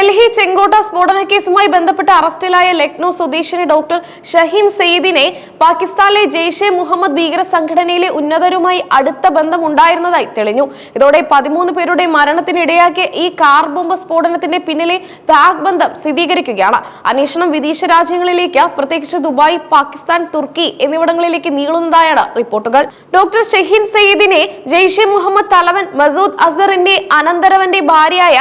ഡൽഹി ചെങ്കോട്ട സ്ഫോടന കേസുമായി ബന്ധപ്പെട്ട് അറസ്റ്റിലായ ലക്നോ സ്വദേശിനി ഡോക്ടർ ഷഹീൻ സെയ്ദിനെ പാകിസ്ഥാനിലെ ജെയ്ഷെ മുഹമ്മദ് ഭീകര സംഘടനയിലെ ഉന്നതരുമായി അടുത്ത ബന്ധം ഉണ്ടായിരുന്നതായി തെളിഞ്ഞു. ഇതോടെ പതിമൂന്ന് പേരുടെ മരണത്തിനിടയാക്കിയ ഈ കാർ ബോംബ് സ്ഫോടനത്തിന്റെ പിന്നിലെ പാക് ബന്ധം സ്ഥിരീകരിക്കുകയാണ്. അന്വേഷണം വിദേശ രാജ്യങ്ങളിലേക്ക് പ്രത്യേകിച്ച് ദുബായ് പാകിസ്ഥാൻ തുർക്കി എന്നിവിടങ്ങളിലേക്ക് നീളുന്നതായാണ് റിപ്പോർട്ടുകൾ. ഡോക്ടർ ഷഹീൻ സെയ്ദിനെ ജെയ്ഷെ മുഹമ്മദ് തലവൻ മസൂദ് അസറിന്റെ അനന്തരവന്റെ ഭാര്യയായ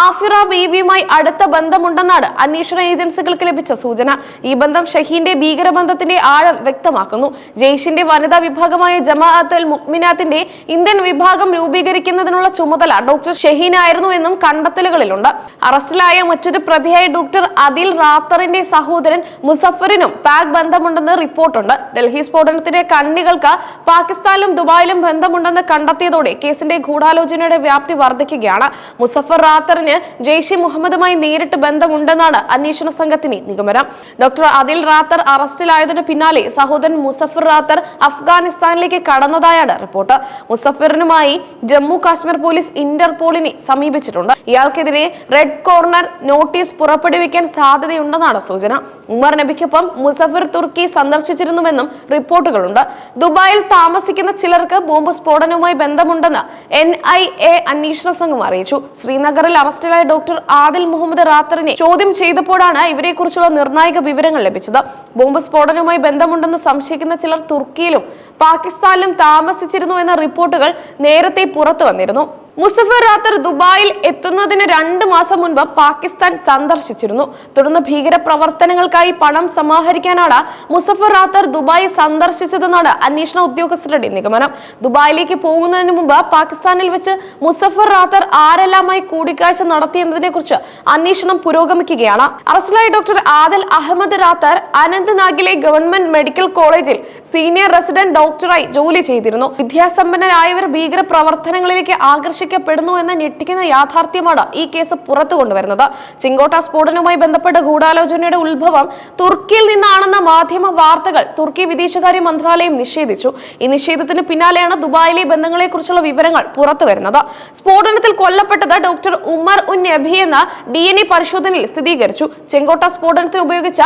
ആഫിറ ബീവിയുമായി അടുത്ത ബന്ധമുണ്ടെന്നാണ് അന്വേഷണ ഏജൻസികൾക്ക് ലഭിച്ച സൂചന. ഈ ബന്ധം ഷഹീന്റെ ഭീകരബന്ധത്തിന്റെ ആഴം വ്യക്തമാക്കുന്നു. ജെയ്ഷിന്റെ വനിതാ വിഭാഗമായ ജമാഅത്ത് മുക്മിനാത്തിന്റെ ഇന്ത്യൻ വിഭാഗം രൂപീകരിക്കുന്നതിനുള്ള ചുമതല ഡോക്ടർ ഷഹീനായിരുന്നു എന്നും കണ്ടെത്തലുകളിലുണ്ട്. അറസ്റ്റിലായ മറ്റൊരു പ്രതിയായ ഡോക്ടർ അദിൽ റാത്തറിന്റെ സഹോദരൻ മുസഫറിനും പാക് ബന്ധമുണ്ടെന്ന് റിപ്പോർട്ടുണ്ട്. ഡൽഹി സ്ഫോടനത്തിന്റെ കണ്ണികൾക്ക് പാകിസ്ഥാനിലും ദുബായിലും ബന്ധമുണ്ടെന്ന് കണ്ടെത്തിയതോടെ കേസിന്റെ ഗൂഢാലോചനയുടെ വ്യാപ്തി വർദ്ധിക്കുകയാണ്. മുസഫർ റാത്തറിന് ജെയ്ഷെ മുഹമ്മദുമായി നേരിട്ട് ബന്ധമുണ്ടെന്നാണ് അന്വേഷണ സംഘത്തിന്റെ നിഗമനം. ഡോക്ടർ അദിൽ റാത്തർ അറസ്റ്റിലായതിനു പിന്നാലെ സഹോദരൻ മുസഫർ റാത്തർ അഫ്ഗാനിസ്ഥാനിലേക്ക് കടന്നതായാണ് റിപ്പോർട്ട്. മുസഫറിനുമായി ജമ്മു കാശ്മീർ പോലീസ് ഇന്റർപോളിനെ സമീപിച്ചിട്ടുണ്ട്. ഇയാൾക്കെതിരെ റെഡ് കോർണർ നോട്ടീസ് പുറപ്പെടുവിക്കാൻ സാധ്യതയുണ്ടെന്നാണ് സൂചന. ഉമർ നബിക്കൊപ്പം മുസഫർ തുർക്കി സന്ദർശിച്ചിരുന്നുവെന്നും റിപ്പോർട്ടുകളുണ്ട്. ദുബായിൽ താമസിക്കുന്ന ചിലർക്ക് ബോംബ് സ്ഫോടനവുമായി ബന്ധമുണ്ടെന്ന് എൻ ഐ എ അന്വേഷണ സംഘം അറിയിച്ചു. ശ്രീനഗറിൽ അറസ്റ്റിലായ ഡോക്ടർ ആദിൽ മുഹമ്മദ് റാത്തറിനെ ചോദ്യം ചെയ്തപ്പോഴാണ് ഇവരെക്കുറിച്ചുള്ള നിർണായക വിവരങ്ങൾ ലഭിച്ചത്. ബോംബ് സ്ഫോടനവുമായി ബന്ധമുണ്ടെന്ന് സംശയിക്കുന്ന ചിലർ തുർക്കിയിലും പാകിസ്ഥാനിലും താമസിച്ചിരുന്നു എന്ന റിപ്പോർട്ടുകൾ നേരത്തെ പുറത്തു വന്നിരുന്നു. മുസഫർ റാത്തർ ദുബായിൽ എത്തുന്നതിന് രണ്ട് മാസം മുൻപ് പാകിസ്ഥാൻ സന്ദർശിച്ചിരുന്നു. തുടർന്ന് ഭീകര പ്രവർത്തനങ്ങൾക്കായി പണം സമാഹരിക്കാനാണ് മുസഫർ റാത്തർ ദുബായ് സന്ദർശിച്ചതെന്നാണ് അന്വേഷണ ഉദ്യോഗസ്ഥരുടെ നിഗമനം. ദുബായിലേക്ക് പോകുന്നതിന് മുമ്പ് പാകിസ്ഥാനിൽ വെച്ച് മുസഫർ റാത്തർ ആരെല്ലാമായി കൂടിക്കാഴ്ച നടത്തിയെന്നതിനെ കുറിച്ച് അന്വേഷണം പുരോഗമിക്കുകയാണ്. അറസ്റ്റിലായ ഡോക്ടർ ആദൽ അഹമ്മദ് റാത്തർ അനന്ത്നാഗിലെ ഗവൺമെന്റ് മെഡിക്കൽ കോളേജിൽ സീനിയർ റെസിഡന്റ് ഡോക്ടറായി ജോലി ചെയ്തിരുന്നു. വിദ്യാസമ്പന്നരായവർ ഭീകര പ്രവർത്തനങ്ങളിലേക്ക് ആകർഷിക്കപ്പെടുന്നു എന്ന ഞെട്ടിക്കുന്ന യാഥാർത്ഥ്യമാണ് ഈ കേസ് പുറത്തു കൊണ്ടുവരുന്നത്. ചിങ്കോട്ട സ്ഫോടനവുമായി ബന്ധപ്പെട്ട ഗൂഢാലോചനയുടെ ഉത്ഭവം തുർക്കിയിൽ നിന്നാണെന്ന മാധ്യമ വാർത്തകൾ തുർക്കി വിദേശകാര്യ മന്ത്രാലയം നിഷേധിച്ചു. ഈ നിഷേധത്തിന് പിന്നാലെയാണ് ദുബായിലെ ബന്ധങ്ങളെക്കുറിച്ചുള്ള വിവരങ്ങൾ പുറത്തു വരുന്നത്. സ്ഫോടനത്തിൽ കൊല്ലപ്പെട്ടത് ഡോക്ടർ ഉമർ ഉൻ നബി എന്ന ഡി എൻ എ പരിശോധനയിൽ സ്ഥിരീകരിച്ചു. ചെങ്കോട്ട സ്ഫോടനത്തിന് ഉപയോഗിച്ച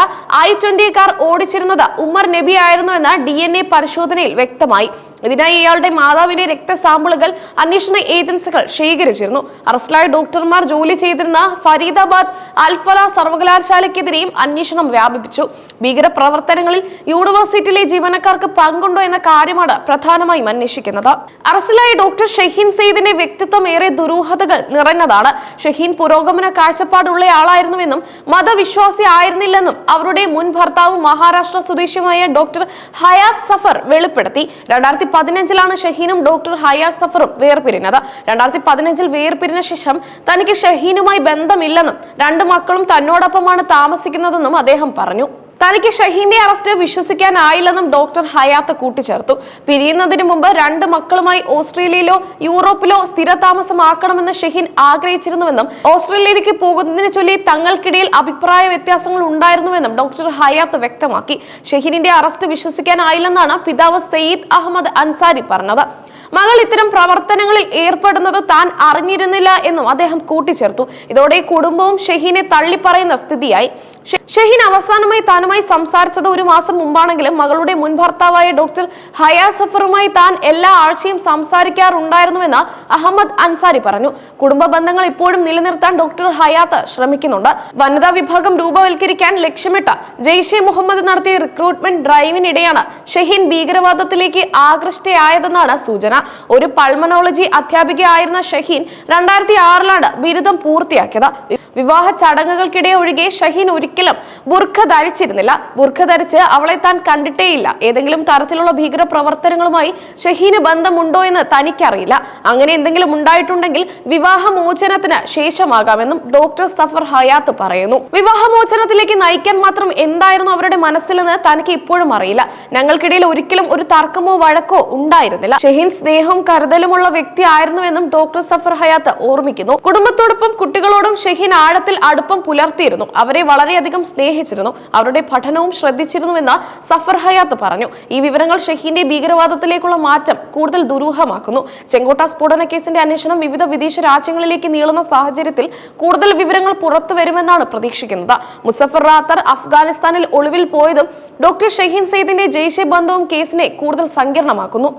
ഐ ട്വന്റി കാർ ഓടിച്ചിരുന്നത് ഉമർ നബി ആയിരുന്നു എന്ന ഡി പരിശോധനയിൽ വ്യക്തമായി. ഇതിനായി ഇയാളുടെ മാതാവിന്റെ രക്തസാമ്പിളുകൾ അന്വേഷണ ഏജൻസികൾ ശേഖരിച്ചിരുന്നു. അറസ്റ്റിലായ ഡോക്ടർമാർ ജോലി ചെയ്തിരുന്ന ഫരീദാബാദ് അൽഫല സർവകലാശാലയ്ക്കെതിരെയും അന്വേഷണം വ്യാപിപ്പിച്ചു. ഭീകര പ്രവർത്തനങ്ങളിൽ യൂണിവേഴ്സിറ്റിയിലെ ജീവനക്കാർക്ക് പങ്കുണ്ടോ എന്ന കാര്യമാണ് പ്രധാനമായും അന്വേഷിക്കുന്നത്. അറസ്റ്റിലായ ഡോക്ടർ ഷഹീൻ സെയ്ദിന്റെ വ്യക്തിത്വം ഏറെ ദുരൂഹതകൾ നിറഞ്ഞതാണ്. ഷഹീൻ പുരോഗമന കാഴ്ചപ്പാടുള്ളയാളായിരുന്നുവെന്നും മതവിശ്വാസി ആയിരുന്നില്ലെന്നും അവരുടെ മുൻ ഭർത്താവും മഹാരാഷ്ട്ര സ്വദേശിയുമായ ഡോക്ടർ ഹയാത് സഫർ വെളിപ്പെടുത്തി. രണ്ടായിരത്തി പതിനഞ്ചിലാണ് ഷഹീനും ഡോക്ടർ ഹയാ സഫറും വേർപിരിഞ്ഞത്. രണ്ടായിരത്തി പതിനഞ്ചിൽ വേർപിരിഞ്ഞ ശേഷം തനിക്ക് ഷഹീനുമായി ബന്ധമില്ലെന്നും രണ്ടു മക്കളും തന്നോടൊപ്പമാണ് താമസിക്കുന്നതെന്നും അദ്ദേഹം പറഞ്ഞു. തനിക്ക് ഷഹീന്റെ അറസ്റ്റ് വിശ്വസിക്കാനായില്ലെന്നും ഡോക്ടർ ഹയാത്ത് കൂട്ടിച്ചേർത്തു. പിരിയുന്നതിന് മുമ്പ് രണ്ട് മക്കളുമായി ഓസ്ട്രേലിയയിലോ യൂറോപ്പിലോ സ്ഥിരതാമസമാക്കണമെന്ന് ഷഹീൻ ആഗ്രഹിച്ചിരുന്നുവെന്നും ഓസ്ട്രേലിയയിലേക്ക് പോകുന്നതിനെ ചൊല്ലി തങ്ങൾക്കിടയിൽ അഭിപ്രായ വ്യത്യാസങ്ങൾ ഉണ്ടായിരുന്നുവെന്നും ഡോക്ടർ ഹയാത്ത് വ്യക്തമാക്കി. ഷഹീനിന്റെ അറസ്റ്റ് വിശ്വസിക്കാനായില്ലെന്നാണ് പിതാവ് സയ്യിദ് അഹമ്മദ് അൻസാരി പറഞ്ഞത്. മകൾ ഇത്തരം പ്രവർത്തനങ്ങളിൽ ഏർപ്പെടുന്നത് താൻ അറിഞ്ഞിരുന്നില്ല എന്നും അദ്ദേഹം കൂട്ടിച്ചേർത്തു. ഇതോടെ കുടുംബവും ഷഹീനെ തള്ളിപ്പറയുന്ന സ്ഥിതിയായി. ഷെഹീൻ അവസാനമായി താനുമായി സംസാരിച്ചത് ഒരു മാസം മുമ്പാണെങ്കിലും മകളുടെ മുൻ ഭർത്താവായ ഡോക്ടർ ഹയാ സഫറുമായി താൻ എല്ലാ ആഴ്ചയും സംസാരിക്കാറുണ്ടായിരുന്നുവെന്ന് അഹമ്മദ് അൻസാരി പറഞ്ഞു. കുടുംബ ബന്ധങ്ങൾ ഇപ്പോഴും നിലനിർത്താൻ ഡോക്ടർ ഹയാത്ത് ശ്രമിക്കുന്നുണ്ട്. വനിതാ വിഭാഗം രൂപവൽക്കരിക്കാൻ ലക്ഷ്യമിട്ട ജെയ്ഷെ മുഹമ്മദ് നടത്തിയ റിക്രൂട്ട്മെന്റ് ഡ്രൈവിനിടെയാണ് ഷഹീൻ ഭീകരവാദത്തിലേക്ക് ആകൃഷ്ടയായതെന്നാണ് സൂചന. ഒരു പൾമനോളജി അധ്യാപികയായിരുന്ന ഷഹീൻ രണ്ടായിരത്തി ആറിലാണ് ബിരുദം പൂർത്തിയാക്കിയത്. വിവാഹ ചടങ്ങുകൾക്കിടെ ഒഴികെ ഷഹീൻ ഒരിക്കലും ബുർഖ ധരിച്ചിരുന്നില്ല. ബുർഖ ധരിച്ച് അവളെ താൻ കണ്ടിട്ടേയില്ല. ഏതെങ്കിലും തരത്തിലുള്ള ഭീകര പ്രവർത്തനങ്ങളുമായി ഷഹീന് ബന്ധമുണ്ടോ എന്ന് തനിക്കറിയില്ല. അങ്ങനെ എന്തെങ്കിലും ഉണ്ടായിട്ടുണ്ടെങ്കിൽ വിവാഹമോചനത്തിന് ശേഷമാകാമെന്നും ഡോക്ടർ സഫർ ഹയാത്ത് പറയുന്നു. വിവാഹമോചനത്തിലേക്ക് നയിക്കാൻ മാത്രം എന്തായിരുന്നു അവരുടെ മനസ്സിലെന്ന് തനിക്ക് ഇപ്പോഴും അറിയില്ല. ഞങ്ങൾക്കിടയിൽ ഒരിക്കലും ഒരു തർക്കമോ വഴക്കോ ഉണ്ടായിരുന്നില്ല. ഷഹീൻ സ്നേഹവും കരുതലുമുള്ള വ്യക്തി ആയിരുന്നുവെന്നും ഡോക്ടർ സഫർ ഹയാത്ത് ഓർമ്മിക്കുന്നു. കുടുംബത്തോടൊപ്പം കുട്ടികളോടും ഷഹീൻ ആഴത്തിൽ അടുപ്പം പുലർത്തിയിരുന്നു. അവരെ വളരെയധികം സ്നേഹിച്ചിരുന്നു. അവരുടെ പഠനവും ശ്രദ്ധിച്ചിരുന്നുവെന്ന് സഫർ ഹയാത്ത് പറഞ്ഞു. ഈ വിവരങ്ങൾ ഷഹീന്റെ ഭീകരവാദത്തിലേക്കുള്ള മാറ്റം കൂടുതൽ ദുരൂഹമാക്കുന്നു. ചെങ്കോട്ട സ്ഫോടന കേസിന്റെ അന്വേഷണം വിവിധ വിദേശ രാജ്യങ്ങളിലേക്ക് നീളുന്ന സാഹചര്യത്തിൽ കൂടുതൽ വിവരങ്ങൾ പുറത്തു വരുമെന്നാണ് പ്രതീക്ഷിക്കുന്നത്. മുസഫർ റാത്തർ അഫ്ഗാനിസ്ഥാനിൽ ഒളിവിൽ പോയതും ഡോക്ടർ ഷഹീൻ സെയ്ദിന്റെ ജയ്ഷെ ബന്ധവും കേസിനെ കൂടുതൽ സങ്കീർണമാക്കുന്നു.